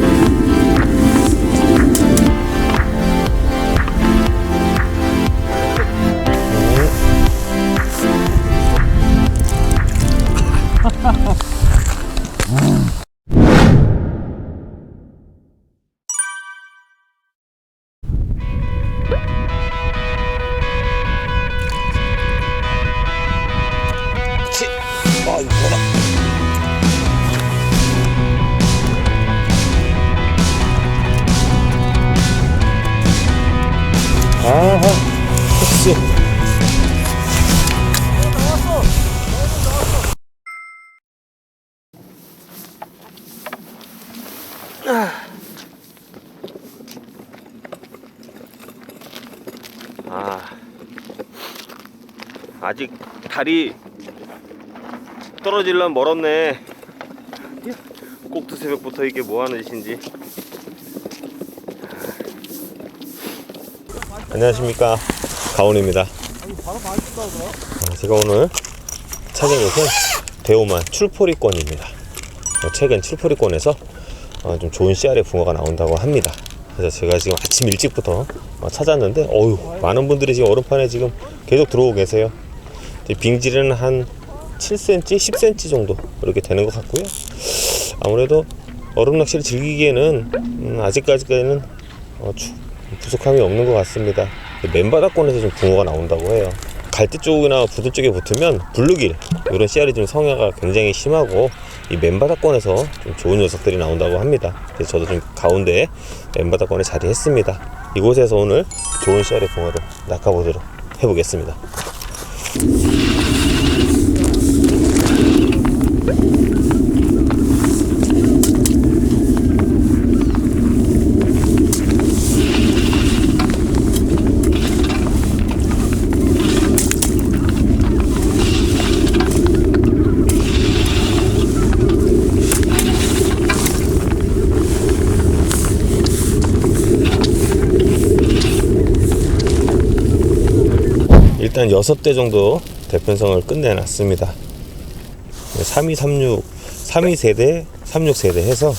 그 달이 떨어질란 멀었네. 꼭두 새벽부터 이게 뭐 하는 짓인지. 안녕하십니까. 가온입니다. 어, 제가 오늘 찾은 곳은 대오만 출포리권입니다. 어, 최근 출포리권에서 어, 좀 좋은 씨알의 붕어가 나온다고 합니다. 그래서 제가 지금 아침 일찍부터 어, 찾았는데, 어유 많은 분들이 지금 얼음판에 지금 계속 들어오고 계세요. 빙질은 한 7cm, 10cm 정도 이렇게 되는 것 같고요. 아무래도 얼음 낚시를 즐기기에는 음, 아직까지는 어, 추- 부족함이 없는 것 같습니다. 맨바닥권에서 좀 붕어가 나온다고 해요. 갈대 쪽이나 부두 쪽에 붙으면 블루길 이런 씨알이 좀 성향가 굉장히 심하고 이 맨바닥권에서 좀 좋은 녀석들이 나온다고 합니다. 그래서 저도 좀 가운데 맨바닥권에 자리했습니다. 이곳에서 오늘 좋은 씨알의 붕어를 낚아보도록 해보겠습니다. Thank you. 일단 6대 정도 대편성을 끝내놨습니다. 3236, 32세대, 36세대 해서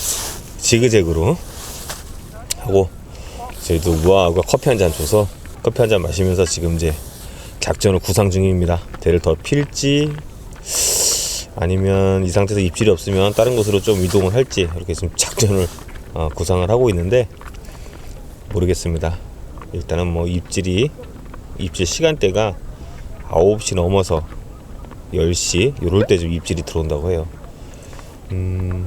지그재그로 하고 저희도 우아하고 커피 한 잔 줘서 커피 한 잔 마시면서 지금 이제 작전을 구상 중입니다. 대를 더 필지 아니면 이 상태에서 입질이 없으면 다른 곳으로 좀 이동을 할지 이렇게 지금 작전을 어, 구상을 하고 있는데 모르겠습니다. 일단은 뭐 입질이 입질 시간대가 9시 넘어서 10시 요럴 때 좀 입질이 들어온다고 해요. 음,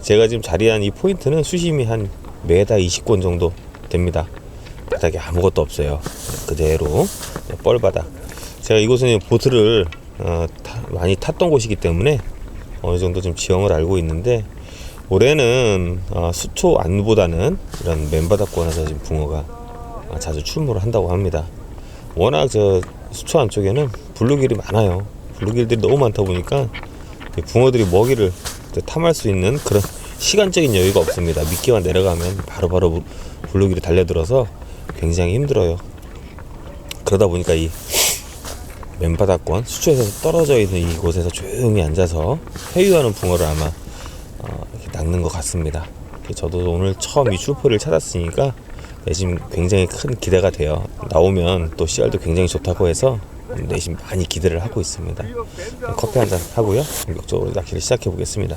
제가 지금 자리한 이 포인트는 수심이 한 메다 20권 정도 됩니다. 바닥에 아무것도 없어요. 그대로 네, 뻘바닥. 제가 이곳은 보트를 어, 타- 많이 탔던 곳이기 때문에 어느 정도 좀 지형을 알고 있는데 올해는 어, 수초 안보다는 이런 맨바닥권에서 지금 붕어가 어, 자주 출몰을 한다고 합니다. 워낙 저 수초 안쪽에는 블루길이 많아요. 블루길들이 너무 많다 보니까 이 붕어들이 먹이를 탐할 수 있는 그런 시간적인 여유가 없습니다. 미끼만 내려가면 바로바로 부- 블루길이 달려들어서 굉장히 힘들어요. 그러다 보니까 이 맨바닥권 수초에서 떨어져 있는 이곳에서 조용히 앉아서 회유하는 붕어를 아마 어, 낚는 것 같습니다. 저도 오늘 처음 이 출포를 찾았으니까 내심 굉장히 큰 기대가 돼요. 나오면 또 씨알도 굉장히 좋다고 해서 내심 많이 기대를 하고 있습니다. 커피 한 잔 하고요. 본격적으로 낚시를 시작해 보겠습니다.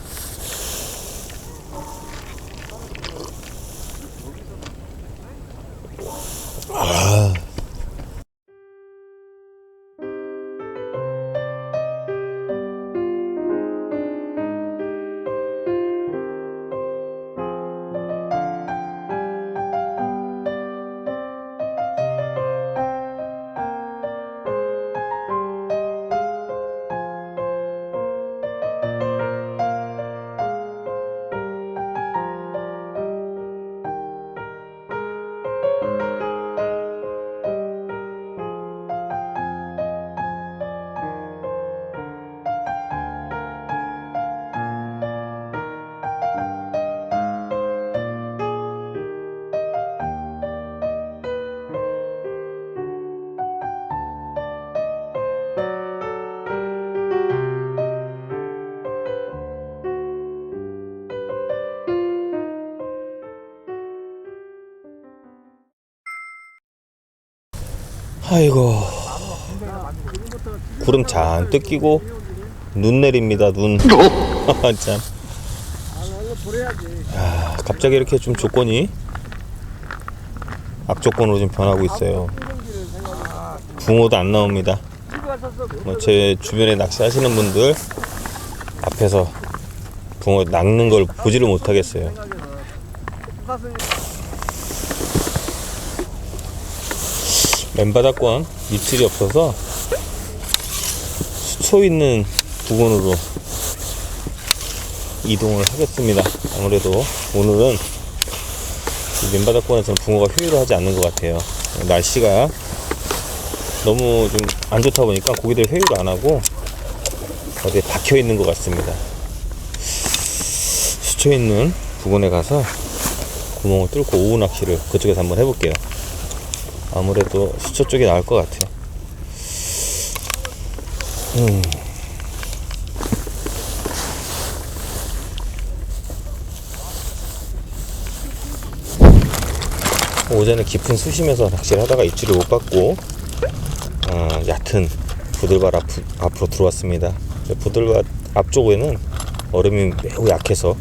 아이고. 구름 잔뜩 끼고 눈 내립니다 눈. 참. 아, 갑자기 이렇게 좀 조건이 악조건으로 좀 변하고 있어요. 붕어도 안 나옵니다. 뭐 제 주변에 낚시하시는 분들 앞에서 붕어 낚는 걸 보지를 못하겠어요 맨바닥권 입질이 없어서 수초 있는 부근으로 이동을 하겠습니다. 아무래도 오늘은 이 맨바닥권에서는 붕어가 효율하지 않는 것 같아요. 날씨가 너무 좀 안 좋다 보니까 고기들 회유를 안 하고 어디에 박혀 있는 것 같습니다. 수초 있는 부근에 가서 구멍을 뚫고 오후 낚시를 그쪽에서 한번 해볼게요. 아무래도 수초 쪽이 나을 것 같아요. 음. 오전에 깊은 수심에서 낚시를 하다가 입질을 못 받고 어, 얕은 부들발 앞, 앞으로 들어왔습니다. 부들발 앞쪽에는 얼음이 매우 약해서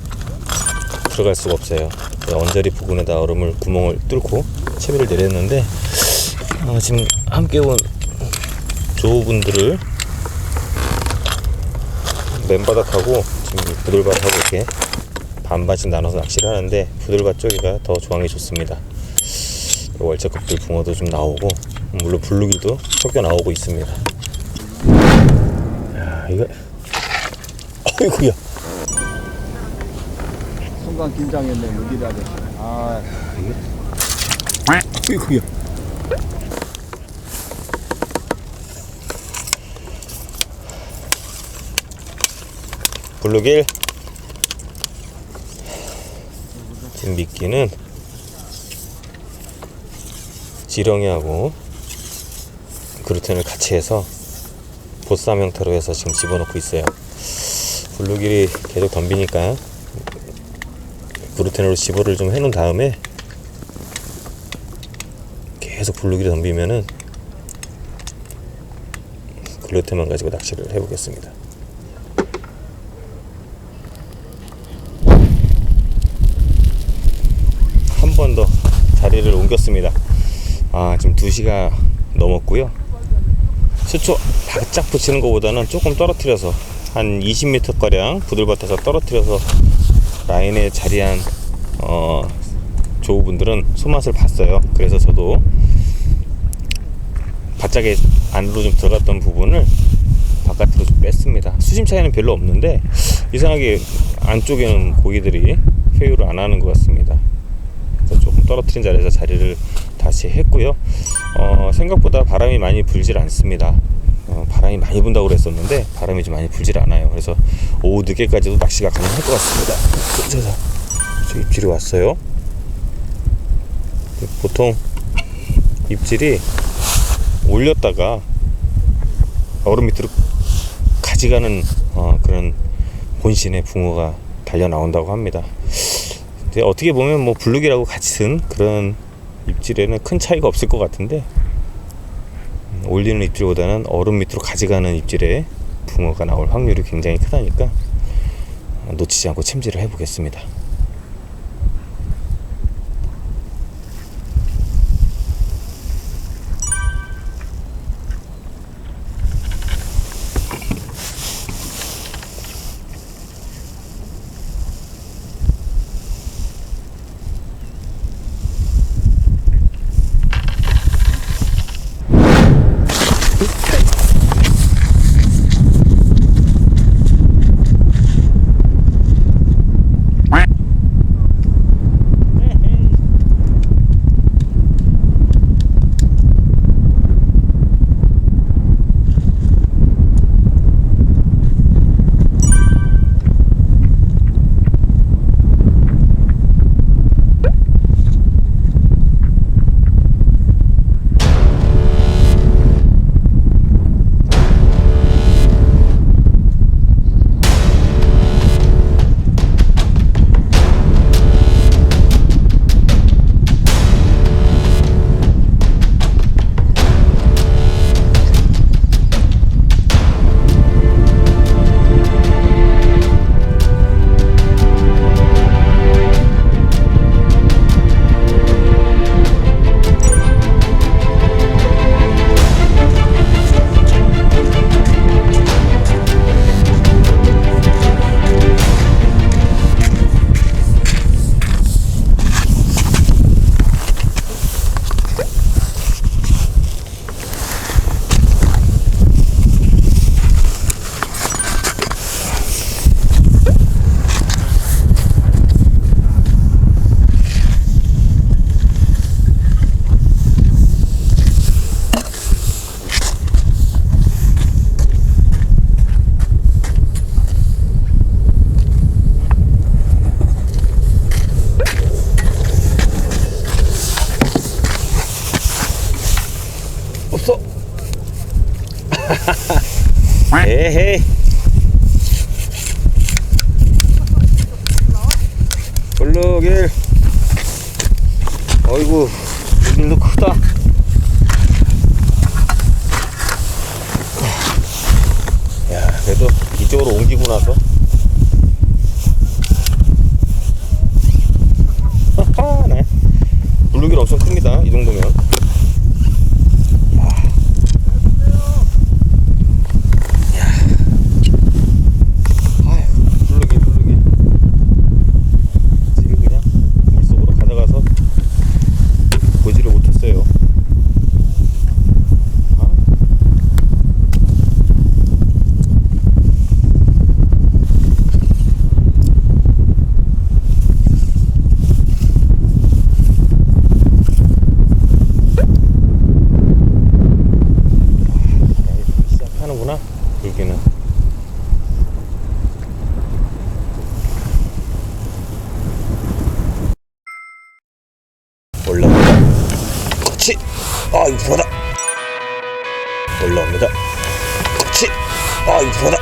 들어갈 수가 없어요. 언저리 부근에다 얼음을 구멍을 뚫고 채비를 내렸는데 어, 지금 함께 온 조우분들을 맨바닥하고 지금 부들바하고 이렇게 반반씩 나눠서 낚시를 하는데 부들바 쪽이가 더 조항이 좋습니다. 월척급들 붕어도 좀 나오고 물론 블루기도 섞여 나오고 있습니다. 야 이거 어이구야 순간 긴장했네 무기다 아 어이구야 블루길. 지금 미끼는 지렁이하고 그루텐을 같이 해서 보쌈 형태로 해서 지금 집어넣고 있어요. 블루길이 계속 덤비니까 그루텐으로 집어를 좀 해놓은 다음에 계속 블루길이 덤비면은 글루텐만 가지고 낚시를 해보겠습니다 번 더 자리를 옮겼습니다. 아 지금 2시가 넘었고요. 수초 바짝 붙이는 것보다는 조금 떨어뜨려서 한 20m 가량 부들밭에서 떨어뜨려서 라인에 자리한 어, 조우분들은 손맛을 봤어요. 그래서 저도 바짝에 안으로 좀 들어갔던 부분을 바깥으로 좀 뺐습니다. 수심 차이는 별로 없는데 이상하게 안쪽에는 고기들이 회유를 안 하는 것 같습니다 떨어뜨린 자리에서 자리를 다시 했고요. 어, 생각보다 바람이 많이 불질 않습니다. 어, 바람이 많이 분다고 그랬었는데 바람이 좀 많이 불질 않아요. 그래서 오후 늦게까지도 낚시가 가능할 것 같습니다. 저, 저 입질이 왔어요. 보통 입질이 올렸다가 얼음 밑으로 가져가는 어, 그런 본신의 붕어가 달려 나온다고 합니다. 근데 어떻게 보면 뭐 블룩이라고 같은 그런 입질에는 큰 차이가 없을 것 같은데 음, 올리는 입질보다는 얼음 밑으로 가져가는 입질에 붕어가 나올 확률이 굉장히 크다니까 놓치지 않고 챔질을 해보겠습니다. nuk këta. 아 이거 불하다.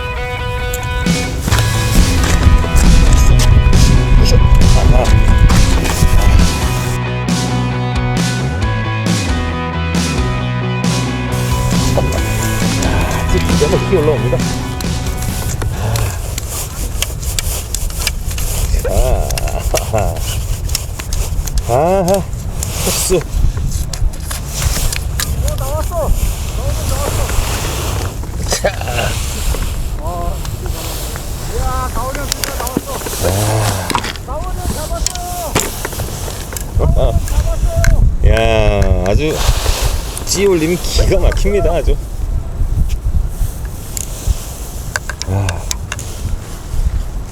아하. 아, 기가 막히게 올라옵니다 아, 아하, 흡수. 어 나왔어. 나오긴 나왔어. 자, 아, 이야 가오령 진짜 나왔어. 가오령 잡았어. 잡았어. 야, 아주 찌올림 기가 막힙니다, 아주. 아,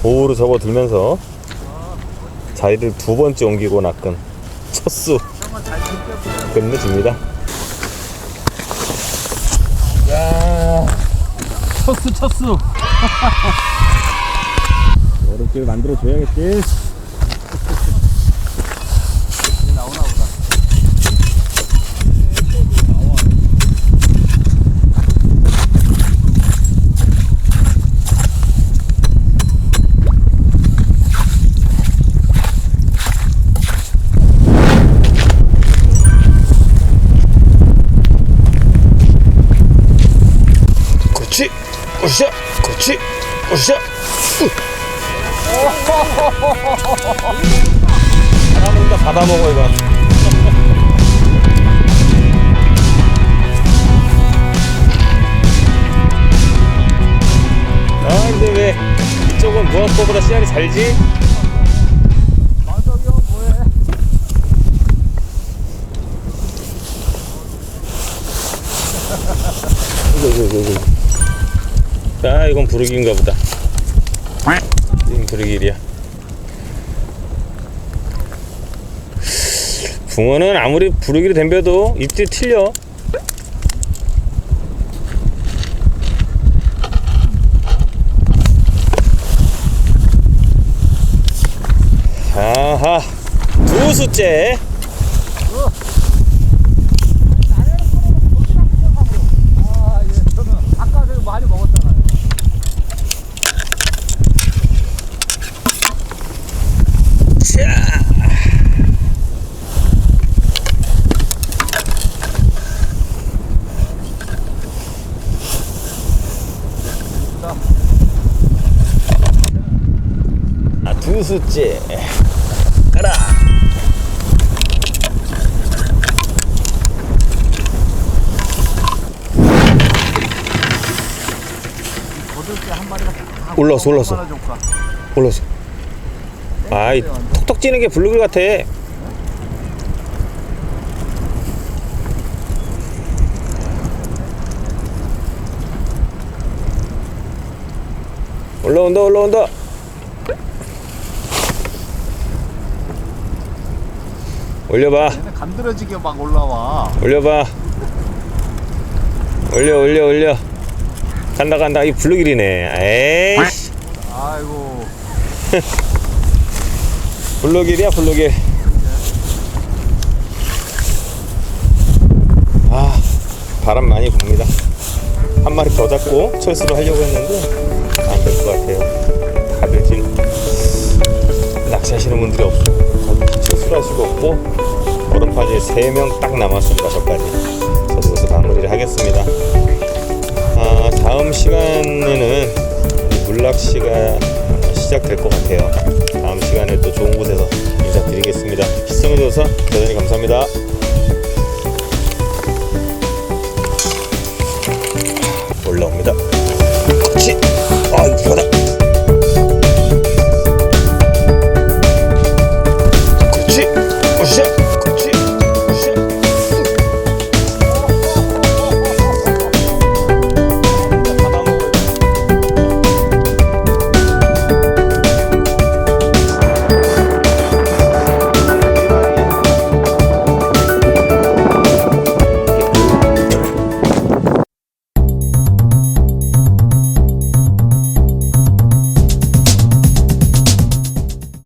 보호로 접어들면서 자리를 두 번째 옮기고 낚은 첫수. 끝내줍니다. 야, 첫수 첫수. 어렵게 만들어 줘야겠지. 나오나 보다. 그렇지, 으쌰, 그렇지, 으쌰. 바다먹는다, 바다 먹어 이거. 아 근데 왜 이쪽은 무학거보다 씨알이 잘지? 만석이 형 뭐해? 이거 이거 이거 이거. 아 이건 부르기인가 보다. 이건 부르기일이야. 붕어는 아무리 부르기로 덤벼도 입질이 틀려. 아하 두 수째 아, 예. 저는 아까 전에 많이 먹었잖아요. 자. 수째. 가라. 올라왔어, 올라왔어. 올라서. 아이, 톡톡 찌는 게 블루길 같아. 올라온다, 올라온다. 올려봐, 얘네 간드러지게 막 올라와. 올려봐. 올려, 올려, 올려. 간다, 간다. 이 블루길이네. 에이씨. 아이고. 블루길이야 블루길 아 바람 많이 붑니다 한 마리 더 잡고 철수를 하려고 했는데 하시고 없고 얼음판에 3명 딱 남았습니다. 저까지. 저도 여기서 마무리를 하겠습니다. 아, 다음 시간에는 물낚시가 시작될 것 같아요. 다음 시간에 또 좋은 곳에서 인사드리겠습니다. 시청해주셔서 대단히 감사합니다.